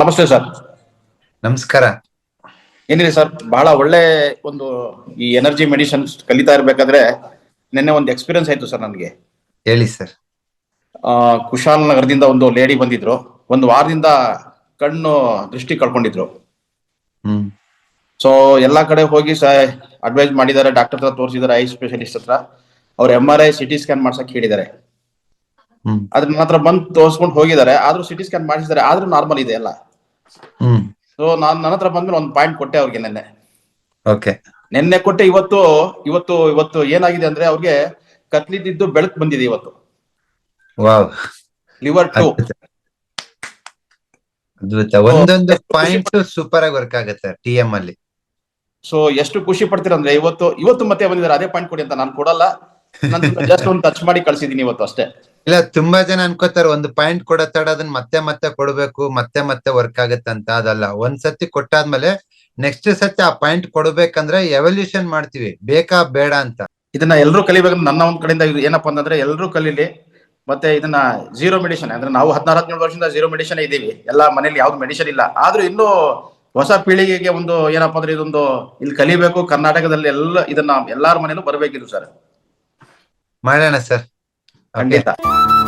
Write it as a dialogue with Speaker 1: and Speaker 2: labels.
Speaker 1: ನಮಸ್ತೆ ಸರ್.
Speaker 2: ನಮಸ್ಕಾರ.
Speaker 1: ಏನಿದೆ ಸರ್? ಬಹಳ ಒಳ್ಳೆ ಒಂದು ಈ ಎನರ್ಜಿ ಮೆಡಿಸಿನ್ ಕಲಿತಾ ಇರ್ಬೇಕಾದ್ರೆ ನಿನ್ನೆ ಒಂದು ಎಕ್ಸ್ಪೀರಿಯನ್ಸ್ ಆಯ್ತು ಸರ್ ನನಗೆ.
Speaker 2: ಹೇಳಿ ಸರ್.
Speaker 1: ಕುಶಾಲ್ ನಗರದಿಂದ ಒಂದು ಲೇಡಿ ಬಂದಿದ್ರು. ಒಂದು ವಾರದಿಂದ ಕಣ್ಣು ದೃಷ್ಟಿ ಕಳ್ಕೊಂಡಿದ್ರು.
Speaker 2: ಹ್ಮ್.
Speaker 1: ಸೊ ಎಲ್ಲಾ ಕಡೆ ಹೋಗಿ ಸ ಅಡ್ವೈಸ್ ಮಾಡಿದ್ದಾರೆ ಡಾಕ್ಟರ್ ಹತ್ರ ತೋರಿಸಿದ್ದಾರೆ ಐ ಸ್ಪೆಷಲಿಸ್ಟ್ ಹತ್ರ. ಅವ್ರು M R I C T scan ಮಾಡ್ಸಕ್ ಹೇಳಿದ್ದಾರೆ.
Speaker 2: ಹ್ಮ್.
Speaker 1: ಅದ್ರ ನನ್ನ ಹತ್ರ ಬಂದು ತೋರಿಸ್ಕೊಂಡು ಹೋಗಿದ್ದಾರೆ. ಆದ್ರೂ ಸಿಟಿ ಸ್ಕ್ಯಾನ್ ಮಾಡಿಸಿದ್ದಾರೆ. ಆದ್ರೂ ನಾರ್ಮಲ್ ಇದೆ ಎಲ್ಲ. ಸೊ ನಾನು ನನ್ನ ಹತ್ರ ಬಂದ್ಮೇಲೆ ಒಂದು ಪಾಯಿಂಟ್ ಕೊಟ್ಟೆ ಅವ್ರಿಗೆ ನೆನ್ನೆ.
Speaker 2: ಓಕೆ
Speaker 1: ನೆನ್ನೆ ಕೊಟ್ಟೆ ಇವತ್ತು ಇವತ್ತು ಇವತ್ತು ಏನಾಗಿದೆ ಅಂದ್ರೆ ಅವ್ರಿಗೆ ಕತ್ಲಿದ್ದು ಬೆಳಕು ಬಂದಿದೆ ಇವತ್ತು.
Speaker 2: ವಾವ್
Speaker 1: ಲಿವರ್ ಟು
Speaker 2: ಅದ್ಭುತ. ಒಂದೊಂದು ಪಾಯಿಂಟ್ ಸೂಪರ್ ಆಗಿ ವರ್ಕ್ ಆಗುತ್ತೆ ಟಿ ಎಂ ಅಲ್ಲಿ.
Speaker 1: ಸೊ ಎಷ್ಟು ಖುಷಿ ಪಡ್ತೀರಂದ್ರೆ ಇವತ್ತು ಇವತ್ತು ಮತ್ತೆ ಬಂದಿದ್ದಾರೆ ಅದೇ ಪಾಯಿಂಟ್ ಕೊಡಿ ಅಂತ ನಾನು ಕೊಡಲ್ಲ. ಜಸ್ಟ್ ಒಂದು ಟಚ್ ಮಾಡಿ ಕಳ್ಸಿದೀನಿ ಇವತ್ತು ಅಷ್ಟೇ.
Speaker 2: ಇಲ್ಲ ತುಂಬಾ ಜನ ಅನ್ಕೋತಾರೆ ಒಂದು ಪಾಯಿಂಟ್ ಕೊಡ ತಡ ಅದನ್ನ ಮತ್ತೆ ಮತ್ತೆ ಕೊಡ್ಬೇಕು ಮತ್ತೆ ಮತ್ತೆ ವರ್ಕ್ ಆಗುತ್ತೆ ಅಂತ. ಅದಲ್ಲ ಒಂದ್ ಸತಿ ಕೊಟ್ಟಾದ್ಮೇಲೆ ನೆಕ್ಸ್ಟ್ ಸತಿ ಆ ಪಾಯಿಂಟ್ ಕೊಡ್ಬೇಕಂದ್ರೆ ಎವಲ್ಯೂಷನ್ ಮಾಡ್ತೀವಿ. ಬೇಕಾ ಬೇಡ ಅಂತ.
Speaker 1: ಇದನ್ನ ಎಲ್ಲರೂ ಕಲಿಬೇಕು ನನ್ನ ಒಂದ್ ಕಡೆಯಿಂದ ಇದು ಏನಪ್ಪಾ ಅಂತಂದ್ರೆ ಎಲ್ಲರೂ ಕಲೀಲಿ ಮತ್ತೆ ಇದನ್ನ ಜೀರೋ ಮೆಡಿಷನ್ ಅಂದ್ರೆ ನಾವು ಹದಿನಾರು ಹದಿನೇಳು ವರ್ಷದಿಂದ ಜೀರೋ ಮೆಡಿಷನ್ ಇದೀವಿ ಎಲ್ಲ ಮನೇಲಿ ಯಾವ್ದು ಮೆಡಿಷನ್ ಇಲ್ಲ. ಆದ್ರೂ ಇನ್ನು ಹೊಸ ಪೀಳಿಗೆಗೆ ಒಂದು ಏನಪ್ಪಾ ಅಂದ್ರೆ ಇದೊಂದು ಇಲ್ಲಿ ಕಲಿಬೇಕು ಕರ್ನಾಟಕದಲ್ಲಿ ಎಲ್ಲ ಇದನ್ನ ಎಲ್ಲಾರ ಮನೇಲೂ ಬರ್ಬೇಕಿದ್ರು ಸರ್
Speaker 2: ಮಾಡೋಣ ಸರ್
Speaker 1: あげた。あ